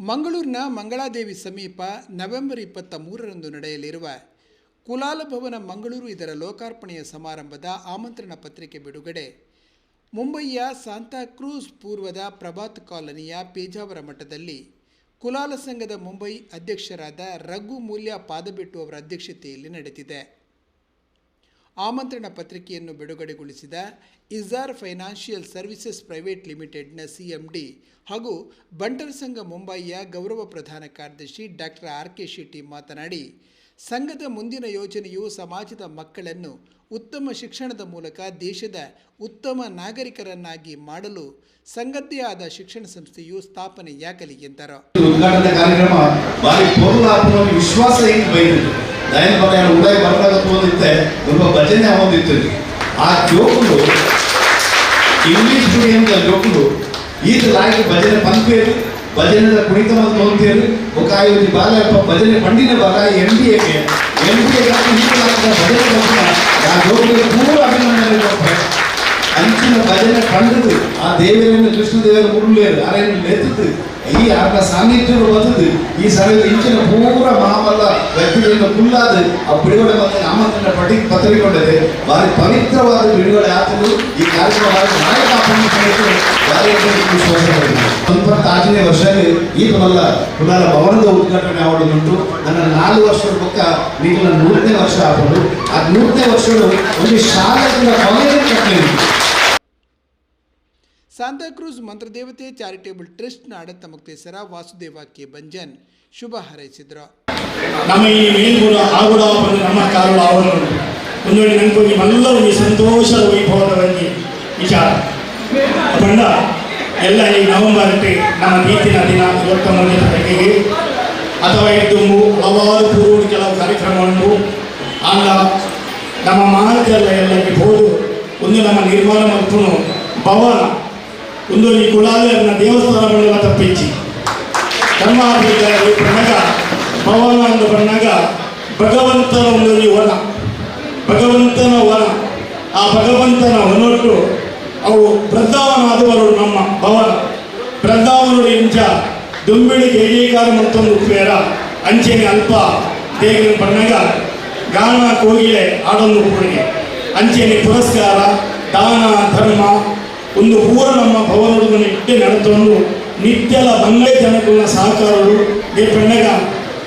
ಮಂಗಳೂರಿನ ಮಂಗಳಾದೇವಿ ಸಮೀಪ ನವೆಂಬರ್ ಇಪ್ಪತ್ತ ಮೂರರಂದು ನಡೆಯಲಿರುವ ಕುಲಾಲ ಭವನ ಮಂಗಳೂರು ಇದರ ಲೋಕಾರ್ಪಣೆಯ ಸಮಾರಂಭದ ಆಮಂತ್ರಣ ಪತ್ರಿಕೆ ಬಿಡುಗಡೆ. ಮುಂಬಯಿಯ ಸಾಂತಾಕ್ರೂಸ್ ಪೂರ್ವದ ಪ್ರಭಾತ್ ಕಾಲೋನಿಯ ಪೇಜಾವರ ಮಠದಲ್ಲಿ ಕುಲಾಲ ಸಂಘದ ಮುಂಬೈ ಅಧ್ಯಕ್ಷರಾದ ರಘು ಮೂಲ್ಯ ಪಾದಬಿಟ್ಟು ಅವರ ಅಧ್ಯಕ್ಷತೆಯಲ್ಲಿ ನಡೆದಿದೆ. ಆಮಂತ್ರಣ ಪತ್ರಿಕೆಯನ್ನು ಬಿಡುಗಡೆಗೊಳಿಸಿದ ಇಜಾರ್ ಫೈನಾನ್ಷಿಯಲ್ ಸರ್ವಿಸಸ್ ಪ್ರೈವೇಟ್ ಲಿಮಿಟೆಡ್ನ ಸಿಎಂಡಿ ಹಾಗೂ ಬಂಟರ್ ಸಂಘ ಮುಂಬಯಿಯ ಗೌರವ ಪ್ರಧಾನ ಕಾರ್ಯದರ್ಶಿ ಡಾಕ್ಟರ್ ಆರ್ ಕೆ ಶೆಟ್ಟಿ ಮಾತನಾಡಿ, ಸಂಘದ ಮುಂದಿನ ಯೋಜನೆಯು ಸಮಾಜದ ಮಕ್ಕಳನ್ನು ಉತ್ತಮ ಶಿಕ್ಷಣದ ಮೂಲಕ ದೇಶದ ಉತ್ತಮ ನಾಗರಿಕರನ್ನಾಗಿ ಮಾಡಲು ಸಂಘದ್ದೇ ಆದ ಶಿಕ್ಷಣ ಸಂಸ್ಥೆಯು ಸ್ಥಾಪನೆಯಾಗಲಿ ಎಂದರು. ಉದ್ಘಾಟನೆ ಕಾರ್ಯಕ್ರಮ ಉಡಾಯಿ ಬರದಾಗ ತೋದಿತ್ತೆ ತುಂಬ ಭಜನೆ ಆಗೋದಿತ್ತು. ಆ ಜೋಕುಲು ಇಂಗ್ಲಿಷ್ ಮೀಡಿಯಂದ ಜೋಕುಲು ಈತ ಲಾಗಿ ಭಜನೆ ಪಂಪೇರು ಭಜನೆದ ಕುಣಿತ ಮತ್ತು ತೋಂತೇರು ఒక ಐದು ಬಾಲ ಭಜನೆ ಪಂಡಿನ ಬಾಲ ಎಂ ಬಿ ಎಗೆ ಎಂ ಬಿ ಎಗೆ ಭಜನೆ ಆ ಜೋಕುಲು ಪೂರ ಅಭಿನಂದನೆ ಅಂಚಿನ ಭಜನೆ ಕಂಡದ್ದು ಆ ದೇವರನ್ನು ಕೃಷ್ಣ ದೇವರ ಮುರುಳೇರು ಅರೆಯನ್ನು ನೆತ್ತಿದ್ದು, ಈ ಆತ ಸಾನ್ನಿಧ್ಯ ಬದುದು ಈ ಸಮಯದ ಇಂಚಿನ ಪೂರ ಮಾಮಲ್ಲ ವ್ಯಕ್ತಿಗಳಿಂದ ಕುಲ್ಲಾದ ಆ ಬಿಡುಗಡೆ ಮತ್ತೆ ನಾಮಕರಣ ಪಟ್ಟಿ ಪತ್ರಿಕೊಂಡರೆ ಭಾರಿ ಪವಿತ್ರವಾದ ಬಿಡುಗಡೆ ಆತನು ಈ ಕಾರ್ಯಕ್ರಮ ನಾಯಕ ಆರನೇ ವರ್ಷ ಈ ಮಲ್ಲ ಪುನಃ ಭವನದ ಉದ್ಘಾಟನೆ ಆವಡುದುಂಟು ನನ್ನ ನಾಲ್ಕು ವರ್ಷದ ಪಕ್ಕ ನೀವು ನೂರನೇ ವರ್ಷ ಆಗೋದು ಆ ನೂರನೇ ವರ್ಷಗಳು ಒಂದು ಶಾಲೆಯಿಂದ ಕೊನೆಯ ಕಟ್ಟಲಿಲ್ಲ ಸಾಂತಾಕ್ರೂಸ್ ಮಂತ್ರದೇವತೆ ಚಾರಿಟೇಬಲ್ ಟ್ರಸ್ಟ್ನ ಆಡಳಿತ ಮುಕ್ತೇಸರ ವಾಸುದೇವ ಕೆ ಬಂಜನ್ ಶುಭ ಹಾರೈಸಿದರು. ನಮ್ಮ ಈ ಮೇಲ್ಗುಡ ಆಗುಡ ನಮ್ಮ ಕಾರುಡ ಅವನು ಒಂದು ವೇಳೆ ನನಗೆ ಮಲ್ಲ ಒಂದು ಸಂತೋಷದ ವೈಭವದ ಬಗ್ಗೆ ವಿಚಾರ. ಬಂಡ ಎಲ್ಲ ಈ ನವೆಂಬರ್ ಎಂಟು ನಮ್ಮ ನೀತಿನ ದಿನ ಇವತ್ತೊಂದನೇ ತಾರೀಕಿಗೆ ಅಥವಾ ಇದು ಹಲವಾರು ಪೂರ್ವ ಕೆಲವು ಕಾರ್ಯಕ್ರಮವನ್ನು ಆಗ ನಮ್ಮ ಎಲ್ಲ ಎಲ್ಲಕ್ಕೆ ಹೋದು, ಒಂದು ನಮ್ಮ ನಿರ್ಮಾಣ ಮತ್ತು ಭವನ ಒಂದು ಈ ಕುಲಾಲಯನ ದೇವಸ್ಥಾನಗಳೆಲ್ಲ ಧರ್ಮ ಧರ್ಮಾಧಿಕಾರಿ ಬಂದಾಗ ಭವನ ಅಂತ ಬಣ್ಣಗ, ಭಗವಂತನ ಒಂದು ಈ ವನ. ಭಗವಂತನ ವನ. ಆ ಭಗವಂತನ ಹೊನೊಟ್ಟು ಅವು ಬೃಂದಾವನಾದವರು ನಮ್ಮ ಭವನ. ಬೃಂದಾವನರು ಇಂಚ ದುಂಬಿಳಿ ಜೈಕಾರ ಮತ್ತೊಂದು ಪೇರ ಅಂಚೆನೆ ಅಲ್ಪ ದೇಗಿನ ಬಣ್ಣಗ ಗಾನ ಕೋಗಿಲೆ ಆಡೊಂದು ಕೂಡಿಗೆ. ಅಂಚೆನೆ ಪುರಸ್ಕಾರ, ದಾನ, ಧರ್ಮ ಒಂದು ಪೂರ ನಮ್ಮ ಭವನವನ್ನು ಇಟ್ಟೆ ನಡೆದುಕೊಂಡು ನಿತ್ಯಲ ಬಂಗೈ ಜನಗಳ ಈ ಪೆಣ್ಣಗ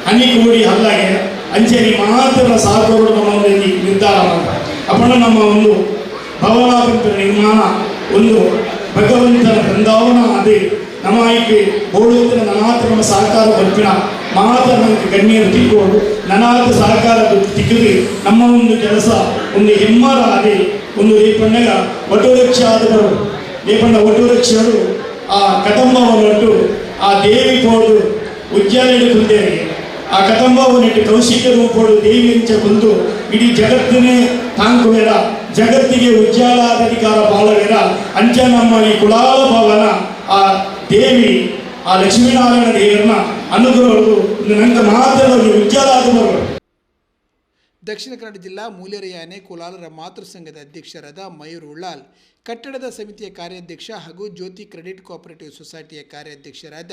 ಹನಿಗೂಡಿ ಹಲ್ಲಾಗೆ ಅಂಚೆನಿ ಮಾತ್ರ ಸಹಕಾರಗಳು ನಮ್ಮ ಒಂದು ಈ ನಿರ್ಧಾರ ಅಪ್ಪಣ ನಮ್ಮ ಒಂದು ಭವನಾಕೃತ ನಿರ್ಮಾಣ ಒಂದು ಭಗವಂತನ ಬೃಂದಾವನ ಅದೇ ನಮ್ಮ ಆಯ್ಕೆ. ಬೋಳುತ್ತಿನ ನನಾಥ ನಮ್ಮ ಸಹಕಾರ ಬರ್ಪಿನ ಮಾತ್ರ ನನಗೆ ಗಣ್ಯರು ತಿಕ್ಕೋಡು ನನಾಥ ಸಹಕಾರ ತಿಕ್ಕಿದ್ರೆ ನಮ್ಮ ಒಂದು ಕೆಲಸ, ಒಂದು ಹೆಮ್ಮರ ಅದೇ. ಒಂದು ಈ ಪಣ್ಣಗ ವಟುರಕ್ಷ ಆದವರು ಈ ಪಣ್ಣ ವಟುರಕ್ಷರು ಆ ಕದಂಬವನ್ನುಟ್ಟು ಆ ದೇವಿ ಪೋಡು ಉಜ್ಜಾಲಿನ ಕುಂದೇರಿಗೆ ಆ ಕದಂಬವನ್ನಿಟ್ಟು ಕೌಶಿಕ ರೂಪೋಡು ದೇವಿ ಅಂಚ ಕುಂತು ಇಡೀ ಜಗತ್ತಿನೇ ತಾಂಕುವೆರ ಜಗತ್ತಿಗೆ ಉಜ್ಜಾಲಾದ ಅಧಿಕಾರ ಬಾಳವೆರ ಅಂಚ ನಮ್ಮ ಈ ಕುಲಾಲ ಭವನ ಆ ದೇವಿ ಆ ಲಕ್ಷ್ಮೀನಾರಾಯಣ ದೇವರನ್ನ ಅನುಗ್ರಹಗಳು ನಂಗೆ ಮಾತ್ರ ಉಜ್ಜಾಲಾದವರು ದಕ್ಷಿಣ ಕನ್ನಡ ಜಿಲ್ಲಾ ಮೂಲೆರೆಯಾನೆ ಕುಲಾಲರ ಮಾತೃ ಸಂಘದ ಅಧ್ಯಕ್ಷರಾದ ಮಯೂರ್ ಉಳ್ಳಾಲ್, ಕಟ್ಟಡದ ಸಮಿತಿಯ ಕಾರ್ಯಾಧ್ಯಕ್ಷ ಹಾಗೂ ಜ್ಯೋತಿ ಕ್ರೆಡಿಟ್ ಕೋಆಪರೇಟಿವ್ ಸೊಸೈಟಿಯ ಕಾರ್ಯಾಧ್ಯಕ್ಷರಾದ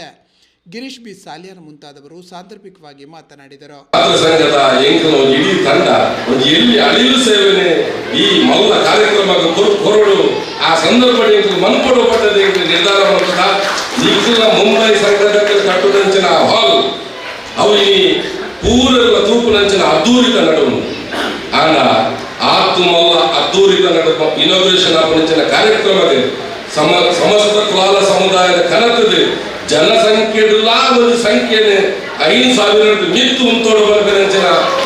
ಗಿರೀಶ್ ಬಿ. ಸಾಲಿಯಾನ್ ಮುಂತಾದವರು ಸಾಂದರ್ಭಿಕವಾಗಿ ಮಾತನಾಡಿದರು. ಒಂದು ಇಡೀ ತಂಡ ಒಂದು ಎಲ್ಲಿ ಅಳಿಲು ಸೇವೆನೆ ಈ ಮಲ್ಲ ಕಾರ್ಯಕ್ರಮಕ್ಕೆ ಕೊರು ಕೊರಡು ಆ ಸಂದರ್ಭ ಎಂಕಲು ಮನ್ಪಡು ಪಟ್ಟದ ಎಂಕಲು ನಿರ್ಧಾರ ಮಾಡ್ತದ ಈಗಲ ಮುಂಬೈ ಸಂಘದ ಕಟ್ಟುದಂಚಿನ ಹಾಲ್ ಅವು ಈ ಪೂರಲ್ಲ ತೂಪುನಂಚಿನ ಅದ್ದೂರಿತ ನಡುವು ಆಂಡ ಆತ್ಮಲ್ಲ ಅದ್ದೂರಿತ ನಡುವ ಇನೋಗ್ರೇಷನ್ ಆಪನಂಚಿನ ಕಾರ್ಯಕ್ರಮ ಸಮ, ಸಮಸ್ತ ಕುಲಾಲ ಸಮುದಾಯದ ಕನತದೆ ಜನಸಂಖ್ಯೆ ಒಂದು ಸಂಖ್ಯೆನೆ ಐದು ಸಾವಿರ ಮಿತ್ತು ಉಂಟೋಡು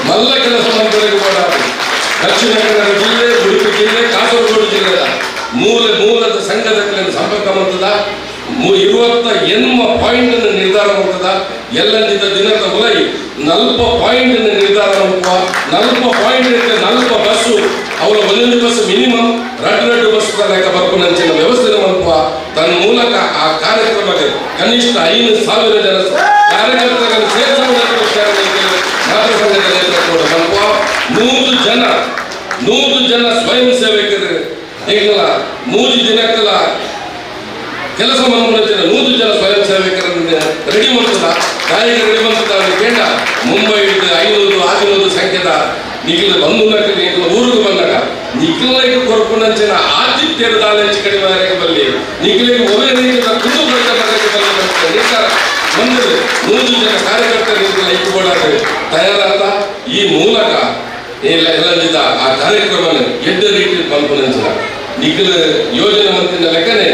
ಮಲ್ಲ ಕೆಲಸ ದಕ್ಷಿಣ ಕನ್ನಡ ಜಿಲ್ಲೆ, ಉಡುಪಿ ಜಿಲ್ಲೆ, ಕಾಸರಗೋಡು ಜಿಲ್ಲೆದ ಮೂಲ, ಮೂಲದ ಸಂಘದ ಸಂಪರ್ಕ ಮಾಡ್ತದ ಇರುವಂತ ಎನ್ಮ ಪಾಯಿಂಟ್ ನಿರ್ಧಾರ ಮಾಡ್ತದ. ಎಲ್ಲಂದಿದ್ದ ದಿನದ ನಲ್ಪ ಪಾಯಿಂಟ್ ನಲ್ಪ ಪಾಯಿಂಟ್ ಇರುತ್ತೆ ನಲ್ಪ ಬಸ್ಸು ಅವರ ಒಂದೊಂದು ಬಸ್ ಮಿನಿಮಮ್ ರಡ್ ರಡ್ ಬಸ್ ಲೆಕ್ಕ ಬರ್ಕೊಂಡಂಚಿನ ವ್ಯವಸ್ಥೆ ಮಲ್ಪ ತನ್ನ ಮೂಲಕ ಆ ಕಾರ್ಯಕ್ರಮಕ್ಕೆ ಕನಿಷ್ಠ ಐದು ಸಾವಿರ ಜನ ಕಾರ್ಯಕರ್ತರನ್ನು ಸೇರಿಸುವುದಕ್ಕೆ ನೂರು ಜನ ನೂರು ಜನ ಸ್ವಯಂ ಸೇವಕರು. ಈಗಲ ಮೂರು ದಿನಕ್ಕಲ ಕೆಲಸ ಮಾಡುವ ನೂರು ಜನ ಸ್ವಯಂ ಸೇವಕರನ್ನು ರೆಡಿ ಕಾಯಿಗಳು ಬಂದಿದ್ದಾನೆ ಕೇಂದ್ರ ಮುಂಬೈ ಹಿಡಿದು ಐನೂರು ಬಂದಾಗ, ನಿಖಿಲಿಗೆ ಕೊರಪುನಂಚಿನ ಆತಿಥ್ಯದ ದಾಲೆಂಚಿ ಕಡಿಮೆ ಆಗಿ ಬಲ್ಲಿ ನಿಖಿಲಿಗೆ ಒಳ್ಳೆ ರೀತಿಯ ಕುಂದು ಬರಕ್ಕೆ ಬರಲಿ ನಿರ್ಧಾರ ಬಂದಿದೆ ನೂರು ಜನ ಕಾರ್ಯಕರ್ತರು ನಿಖಿಲ ಇಟ್ಟುಕೊಳ್ಳಾರೆ ತಯಾರಾದ ಈ ಮೂಲಕ ಆ ಕಾರ್ಯಕ್ರಮನ ಎಡ್ಡ ರೀತಿ ಮಲ್ಪನಂಚಿನ ನಿಖಿಲ ಯೋಜನೆ ಮಂತ್ರಿನ ಲೆಕ್ಕನೆ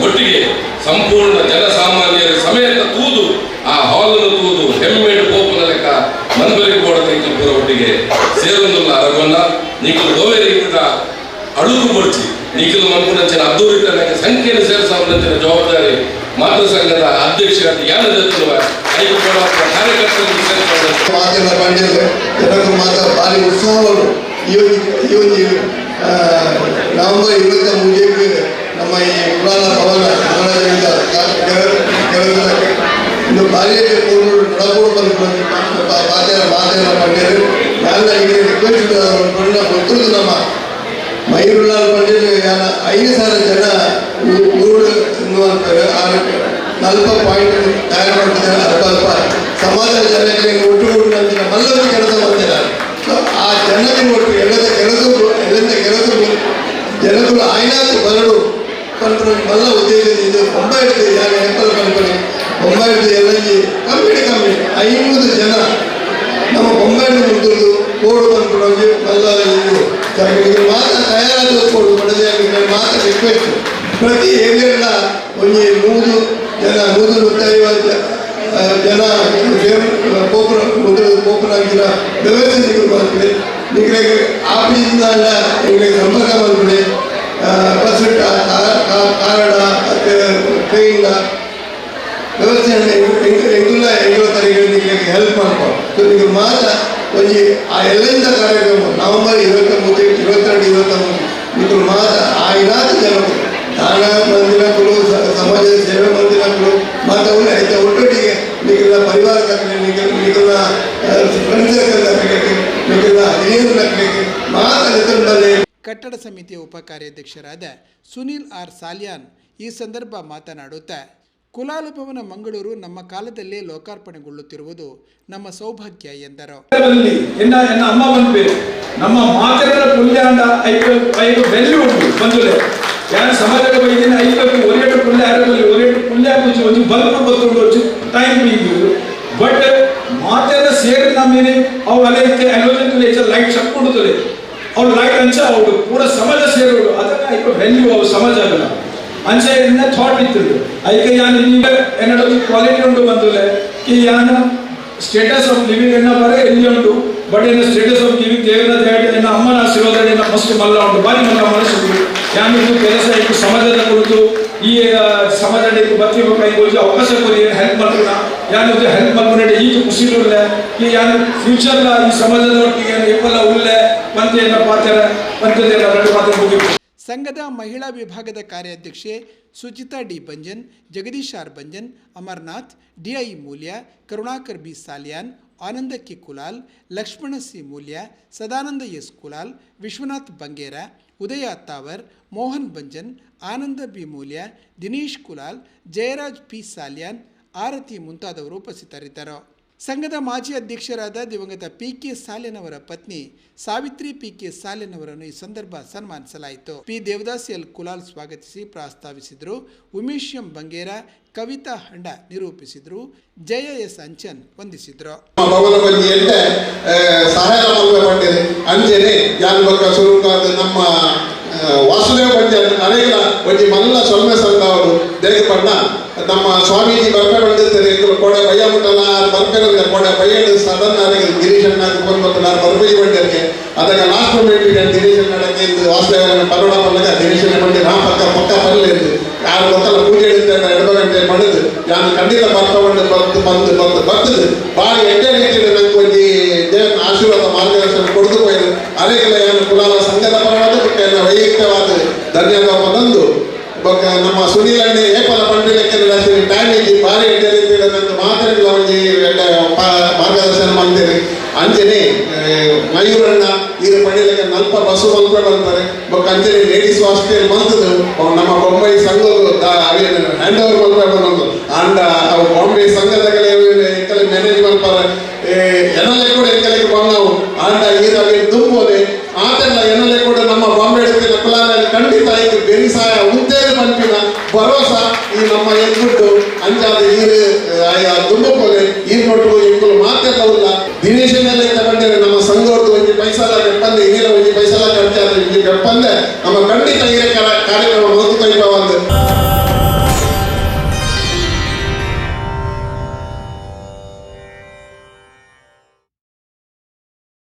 ಒಟ್ಟಿಗೆ ಸಂಪೂರ್ಣ ಜನಸಾಮಾನ್ಯರ ಸಮೇತ ಕೂದು ಆ ಹಾಲನ್ನು ತೂದು ಒಟ್ಟಿಗೆ ಸೇರೊಂದುಲ್ಲ ಅರಗೊನ್ನ ನಿಖಿಲ್ ಓವೆ ರೀತಿಯ ಅಳುಕು ಕೊಡ್ಚಿ ನಿಖಿಲ್ ಮನ್ಪುನಂಚಿನ ಅದ್ದೂರಿತನಕ್ಕೆ ಸಂಖ್ಯೆಯನ್ನು ಸೇರಿಸುವಂತಹ ಜವಾಬ್ದಾರಿ ಮಾತೃ ಸಂಘದ ಅಧ್ಯಕ್ಷ ಯಾನ ಜೊತೆ ಐದು ಕೊಡ ಕಾರ್ಯಕರ್ತರಿಗೆ ಸೇರಿಸುವಂತ ಮಾತಿನ ಆ, ನವೆಂಬರ್ ಇರುವತ್ತ ಮುಂಜೆಗೆ ನಮ್ಮ ಈ ಪುರಾಣ ಭವನ ಕನ್ನಡದಿಂದ ಇನ್ನು ಬಂದು ಮಾತಿನ ಮಾತಿನ ಪಂಡಿತರು ನಾನು ಈಗ ರಿಕ್ವೆಸ್ಟ್ ಪಂಡ ಗೊತ್ತಿರೋದು ನಮ್ಮ ಮೈರುಲಾಲ್ ಪಂಡಿತ್ ಯಾನ ಐದು ಸಾವಿರ ಜನ ಊ- ಊರು ಎನ್ನುವಂತಾರೆ ಆ ನಲ್ಪ ಪಾಯಿಂಟ್ ತಯಾರು ಮಾಡ್ತಿದ್ದಾರೆ ಅಲ್ಪ ಅಲ್ಪ ಸಮಾಜದ ಜನಕ್ಕೆ ಒಟ್ಟುಗೂಡಿ ನಂತರ ಮಲ್ಲೊಂದು ಕೆಲಸ ಮಾಡ್ತಿದ್ದಾರೆ ಸೊ ಆ ಜನರಿಗೆ ಒಟ್ಟು ಎಲ್ಲದ ಕೆಲಸ ಎಲ್ಲದ ಕೆಲಸ ಜನಗಳು ಆಯ್ನಾತು ಬರಡು ಪಂಪರು ಮಲ್ಲ ಉದ್ದೇಶದಿಂದ ಬೊಂಬೈ ಇಡ್ತೀವಿ ಯಾರು ಹೆಪ್ಪಲ್ ಪಂಪನಿ ಬೊಂಬೈ ಇಡ್ತೀವಿ ಎಲ್ಲಂಜಿ ಕಮ್ಮಿ ಕಮ್ಮಿ ಐನೂರು ಇದು ಮಾತ್ರ ತಯಾರಾದ ಕೋಡು ಪಡೆದ ಮಾತ್ರ ರಿಕ್ವೆಸ್ಟ್ ಪ್ರತಿ ಏರಿಯಲ್ಲ ಒಂದು ಮೂರು ಜನ ಮೂರು ನೂರೈವತ್ತು ಜನ ಗೋಪುರ ಮುದ್ರದ ಗೋಪುರ ಆಗಿನ ವ್ಯವಸ್ಥೆ ನಿಮಗೆ ಮಾಡ್ತೀವಿ ನಿಮಗೆ ಆಫೀಸಿಂದ ಎಲ್ಲ ನಿಮಗೆ ಸಂಪರ್ಕ ಮಾಡ್ಬಿಡಿ ಬಸ್ ಕಾರಣ, ಮತ್ತು ಟ್ರೈನ್ ವ್ಯವಸ್ಥೆ ಎಂಗುಲ್ಲ ಎಂಗುಲ ತರಿಗೆ ನಿಮಗೆ ಹೆಲ್ಪ್ ಮಾಡ್ಕೊ ಸೊ ನೀವು ಮಾತ್ರ ಒಂದು ಆ ಎಲ್ಲೆಂದ ಕಾರ್ಯಕ್ರಮ, ನವೆಂಬರ್ ಇಪ್ಪತ್ತೊಂಬತ್ತು ಇಪ್ಪತ್ತೆರಡು ಜನರು. ದಾನ ಮಂದಿರಗಳು ಸಮಾಜದ ಸೇವೆ ಮಂದಿರಗಳು ಆಯ್ತಾ ಒಟ್ಟೊಟ್ಟಿಗೆ ಪರಿವಾರ ಹಿರಿಯರು ಕಟ್ಟಡ ಸಮಿತಿಯ ಉಪ ಕಾರ್ಯಾಧ್ಯಕ್ಷರಾದ ಸುನೀಲ್ ಆರ್ ಸಾಲ್ಯಾನ್ ಈ ಸಂದರ್ಭ ಮಾತನಾಡುತ್ತಾ ಕುಲಾಲಭವನ ಮಂಗಳೂರು ನಮ್ಮ ಕಾಲದಲ್ಲೇ ಲೋಕಾರ್ಪಣೆಗೊಳ್ಳುತ್ತಿರುವುದು ನಮ್ಮ ಸೌಭಾಗ್ಯ ಎಂದರು. ಕುಲ್ಯಾಂಡ ಐಪಲ್ ಪೈರು ಬೆಲ್ಯೂ ಉಂಟು, ಬಂದುಲೆ. ಯಾರು ಸಮಾಜಕ್ಕೆ ಬೈದಿನ ಐಪಲ್ ಒರೇಟು ಕುಲ್ಲೆ ಅರದಲ್ಲಿ ಒರೇಟು ಕುಲ್ಲೆ ಹಾಕುಚ್ಚು ಒಂದು ಬಲ್ಪ್ ಗೊತ್ತುಂಡು ಟೈಮ್ ಬೀಗಿದ್ರು ಬಟ್ ಮಾತೆಲ್ಲ ಸೇರಿ ನಮ್ಮೀನಿ ಅವು ಅಲೆ ಇತ್ತೆ ಅಲ್ಲೋಜನ್ ಲೈಟ್ ಶಕ್ ಕೊಡುತ್ತದೆ ಅವ್ರು ಲೈಟ್ ಅಂಚ ಅವರು ಪೂರ ಸಮಾಜ ಸೇರೋಡು ಅದನ್ನ ಐಪಲ್ ಬೆಲ್ಯೂ ಅವು ಸಮಾಜ ಆಗಲ್ಲ ಅಂಚ ಇದನ್ನ ಥಾಟ್ ಇತ್ತಿದ್ರು ಅದಕ್ಕೆ ಯಾನ್ ಇನ್ನೀಗ ಎನ್ನಡೊಂದು ಕ್ವಾಲಿಟಿ ಉಂಟು ಬಂದುಲೆ. ಕಿ ಯಾನ ಸ್ಟೇಟಸ್ ಆಫ್ ಲಿವಿಂಗ್ ಎನ್ನ ಬರ ಎಲ್ಲಿ ಬಟ್ ಇನ್ನು ಸ್ಟೇಟಸ್ ಆಫ್ ಗಿವಿಂಗ್ ದೇವರ ದಯೆ ಎನ್ನ ಅಮ್ಮನ ಆಶೀರ್ವಾದ ಫಸ್ಟ್ ಮಲ್ಲ ಉಂಟು ಬಾರಿ ಮಲ್ಲ ಮನಸ್ಸು ಯಾನು ಇದು ಕೆಲಸ ಇದು ಸಮಾಜದ ಕುರಿತು ಈ ಇದು ಬತ್ತಿ ಕೈಗೊಳ್ಳಿ ಅವಕಾಶ ಕೊಡಿ ಹೆಲ್ಪ್ ಮಾಡ್ತೀನ ಯಾನು ಇದು ಹೆಲ್ಪ್ ಮಾಡ್ಕೊಂಡೆ ಈಗ ಖುಷಿ ಉಳ್ಳೆ ಈ ಯಾನು ಫ್ಯೂಚರ್ ಈ ಸಮಾಜದ ಒಟ್ಟಿಗೆ ಎಪ್ಪಲ್ಲ ಉಳ್ಳೆ ಮಂತ್ರಿಯನ್ನ ಪಾತ್ರ ಮಂತ್ರಿಯನ್ನ ಎರಡು ಮಾತ್ರ ಮುಗಿತು ಸಂಘದ ಮಹಿಳಾ ವಿಭಾಗದ ಕಾರ್ಯಾಧ್ಯಕ್ಷೆ Suchita D Banjan Jagadish R Banjan Amarnath DI Moolya Karunakar B Salian Ananda K Kulal, Lakshmana C Moolya, Sadananda S Kulal, Vishwanath Bangera, Udaya Attavar Mohan Banjan, Ananda B Moolya, Dinesh Kulal, Jayaraj P Salian, Arati ಮುಂತಾದವರು ಉಪಸ್ಥಿತರಿದ್ದರು. ಸಂಘದ ಮಾಜಿ ಅಧ್ಯಕ್ಷರಾದ ದಿವಂಗತ P K ಸಾಲೆನ್ ಅವರ ಪತ್ನಿ Savitri P K ಸಾಲೆನ್ ಅವರನ್ನು ಈ ಸಂದರ್ಭ ಸನ್ಮಾನಿಸಲಾಯಿತು. ಪಿ. ದೇವದಾಸ್ ಎಲ್. ಕುಲಾಲ್ ಸ್ವಾಗತಿಸಿ ಪ್ರಾಸ್ತಾವಿಸಿದರು. ಉಮೇಶ್ ಎಂ. ಬಂಗೇರ, ಕವಿತಾ ಹಂಡ ನಿರೂಪಿಸಿದರು. ಜಯ ಎಸ್. ಅಂಚನ್ ವಂದಿಸಿದ್ರು. ನಮ್ಮ ವಾಸುದೇವ ಅನೇಕ ಒಂಜಿ ಮಲ್ಲ ಸೊಲ್ಮೆ ಸಂಘ ಅವರು ನಮ್ಮ ಸ್ವಾಮೀಜಿ ಬರ್ಪೆ ಬಂದಿರ್ತಾರೆ ಕೊಡೆ ಭಯ ಮುಟ್ಟಲ್ಲ. ಬರ್ಪೆ ಕೊಡೆ ಭಯ ಸಡನ್ ಆಗಿ ಗಿರೀಶ್ ಅಣ್ಣ ಕೊಂಡು ನಾನು ಬರ್ಬೈ ಬಂದಿರ್ಕೆ ಅದಕ್ಕೆ ಲಾಸ್ಟ್ ಮೂಮೆಂಟ್ ಗಿರೀಶ್ ಅಣ್ಣಕ್ಕೆ ಇದು ವಾಸುದೇವ ಪರೋಡ ಬಂದಾಗ ಗಿರೀಶ್ ಅಣ್ಣ ಬಂದಿ ನಾ ಪಕ್ಕ ಪಕ್ಕ ಪಲ್ಲ ಇದ್ದು ಯಾರು ಗೊತ್ತಲ್ಲ ಪೂಜೆ ಹಿಡಿತಾರೆ ಎರಡು ಗಂಟೆ ಮಣದು ನಾನು ಖಂಡಿತ ಬರ್ತಾ ಬಂದು ಬಂದು ಬಂದು ಬಂದು ಬರ್ತದೆ. ಭಾಳ ಎಡ್ಡೆ ರೀತಿಯಲ್ಲಿ ನಂಗೆ ಒಂದು ದೇವನ ಆಶೀರ್ವಾದ ಮಾರ್ಗದರ್ಶನ ಕೊಡ್ದು ಹೋಯ್ತು ಅನೇಕಲ ಏನು ಕುಲಾಲ ಸಂಘದ ಪರವಾದ ಬಿಟ್ಟು ವೈಯಕ್ತಿಕವಾದ ಧನ್ಯವಾದ ಬಂದು. ನಮ್ಮ ಸುನೀಲ್ ಅಣ್ಣೆ ಏಪಲ ರಾಶಿ ಟೈಮ್ ಇದ್ದು ಬಾರಿ ಎಡ್ಡೆ ರೀತಿಯಲ್ಲಿ ನಂದು ಮಾತಾಡಿಲ್ಲ ಒಂಜಿ ಎಡ್ಡೆ ಪ- ಮಾರ್ಗದರ್ಶನ ಮಾಡ್ತೇನೆ ಅಂಜನೆ ಮಯೂರಣ್ಣ ಇರು ಪಡಿಲಿಕ್ಕೆ ನಲ್ಪ ಬಸ್ಸು ಮಲ್ಪ ಬರ್ತಾರೆ. ಅಂಜನೆ ಲೇಡೀಸ್ ಹಾಸ್ಟೆಲ್ ಬಂದದ್ದು ನಮ್ಮ ಬೊಂಬೈ ಸಂಘ ಹ್ಯಾಂಡ್ ಓವರ್ यार दोनों को